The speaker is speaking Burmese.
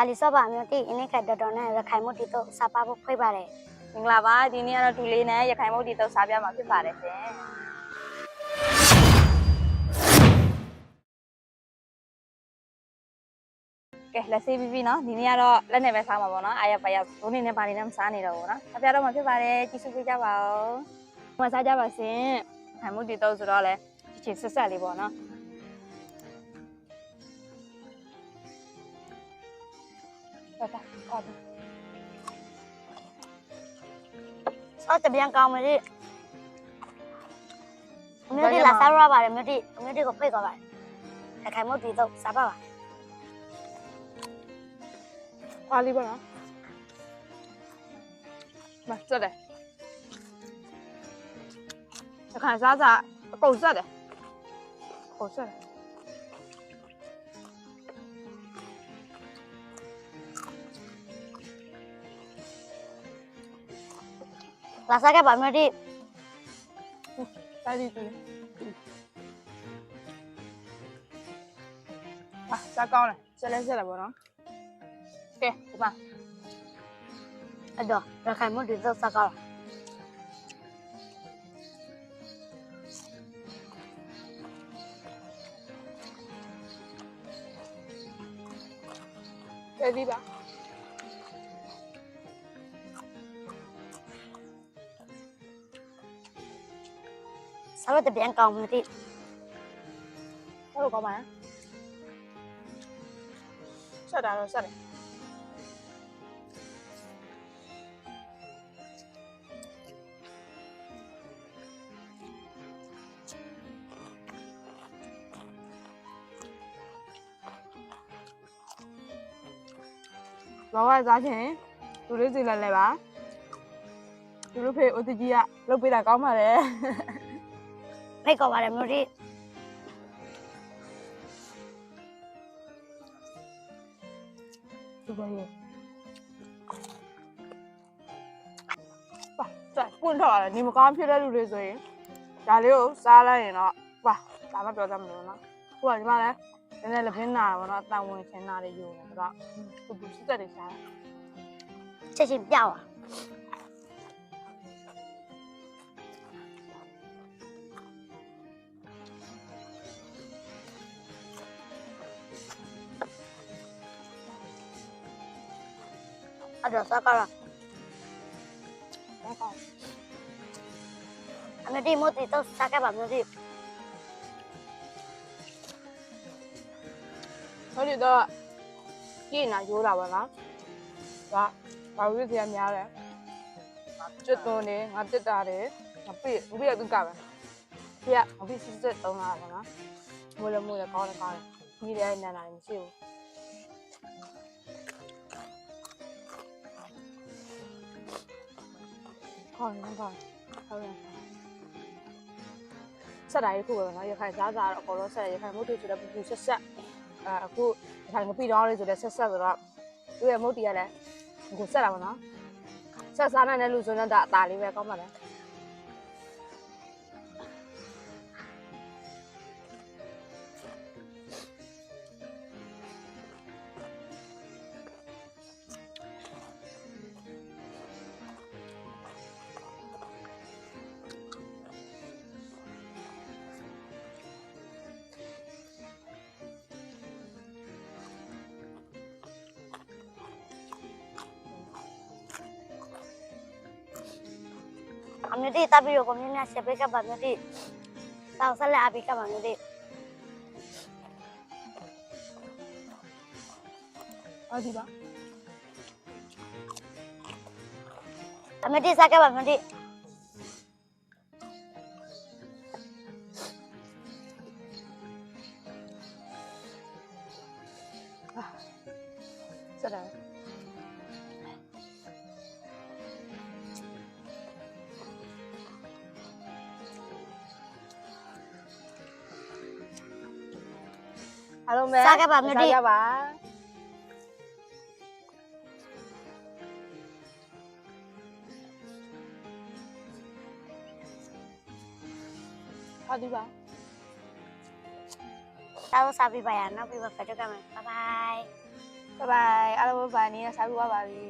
ဒါလီဆော့ပါမျိုးတိအင်းလေးခက်တော်တော်နဲ့ရခိုင်မုတ်တီတော့စပါဖို့ဖွေးပါတယ်မင်္ဂလာပါဒီနေ့ကတော့တူလေးနဲ့ရခိုင်မုတ်တီတော့စားပြမှာဖြစ်ပါတယ်ရှင်ကဲလက်ဆေးပြီးပြီနော်ဒီနေ့ကတော့လက်နဲ့ပဲစားမှာပေါ့နော်အားရပါရဘုန်းနေနဲ့ပါနေနဲ့မစားနေတော့ဘူးနော်အပြတော့မှဖြစ်ပါတယ်ကြည့်စုပေးကြပါဦးမစားကြပါစေခိုင်မုတ်တီတော့ဆိုတော့လေချစ်ချစ်ဆက်ဆက်လေးပေါ့နော် ဟုတ်တာဟုတ်တာဆော့တပြန်ကောင်းမလေးမျိုးတိလာစားရပါတယ်မျိုးတိမျိုးတိကိုဖိတ်သွားပါတယ်ရခိုင်မုတ်တီတော့စပါပါခွာလေးပါနော်မစက်တယ်အခါစားစားအကုန်စက်တယ်အကုန်စက်တယ် rasanya Pak Mary tadi tuh ah cakau lah. Selesai -sel lah borong oke okay, Pak aduh rakamu di sel cakau jadi Pak sao tụi bị ăn còng thì sao có mà. Sao đã rồi sao đấy Rồi giá thế. Tụi đứa gì lần này bà Tụi đứa phê ô tư chi ạ. Lúc bây giờ có mà đấy. ဖေဦးတကြီးကလုတ်ပေးတာကောင်းပါလေဖိတ်ခေါ်ပါတယ်မျိုးတိသူပါရဲ့ပါစက်ပွင့်ထော်ရတယ်နေမကောင်းဖြစ်တဲ့လူတွေဆိုရင်ဒါလေးကိုစားလိုက်ရင်တော့ပါဒါမှပြောကြမလို့နော်ခုကဒီမှာလဲနည်းနည်းလက်ဖင်းနာတာပေါ့နော်အတန်ဝင်ချင်တာတွေယူနေတော့သူသူစစ်သက်တွေစားတယ်ချက်ချင်းပြောက်ပါ အဲ့တော့စကားရဒါကောင်းအမေဒီမိုတီတော့စားခဲ့ပါမျိုးတိဆိုတော့ကြည့်နေရိုးတာပေါ့နော်ဒါဘာလို့ဒီကများလဲကျွတ်သွန်းနေငါတက်တာတယ်ငါပြည့်ဘုရားသူကပဲပြငါပြည့်စစ်စစ်တုံးလာတယ်နော်မလို့မလို့ကောင်းတယ်ကောင်းတယ်ညီတဲ့နန်းလာမရှိဘူး ဟောင်းကောင်းဟုတ်တယ်ဆက်တိုင်းခုပဲနော်ရခိုင်စားစားတော့အကုန်လုံးဆက်တယ်ရခိုင်မုတ်တီဆိုတော့ပူပူဆက်ဆက်အဲအခုရခိုင်ငပိတော်လေးဆိုတော့ဆက်ဆက်ဆိုတော့သူ့ရဲ့မုတ်တီကလည်းကိုဆက်တာပါနော်ဆက်စားနိုင်တဲ့လူဆိုတော့ဒါအသာလေးပဲကောင်းပါလား Amin di tapi yo kami ni siapa yang bantu di tahu sahaja kan, apa yang bantu di. Adi ah. ba. Amin di siapa yang bantu di. Sudah. အပိကပါမျိုးတိ အော်ဒီပါ အမေဒီစားခဲ့ပါမျိုးတိ ဆက်တယ်အားလုံးပဲ စားခဲ့ပါမျိုးတိ စားကြပါဟာဒီပါ တောက်စားပြီးပါရနောက်ပြီးပါဖတ်ကြမယ်ဘိုင်ဘိုင် ဘိုင်ဘိုင်အားလုံးဘိုင်နေစားကြပါပြီ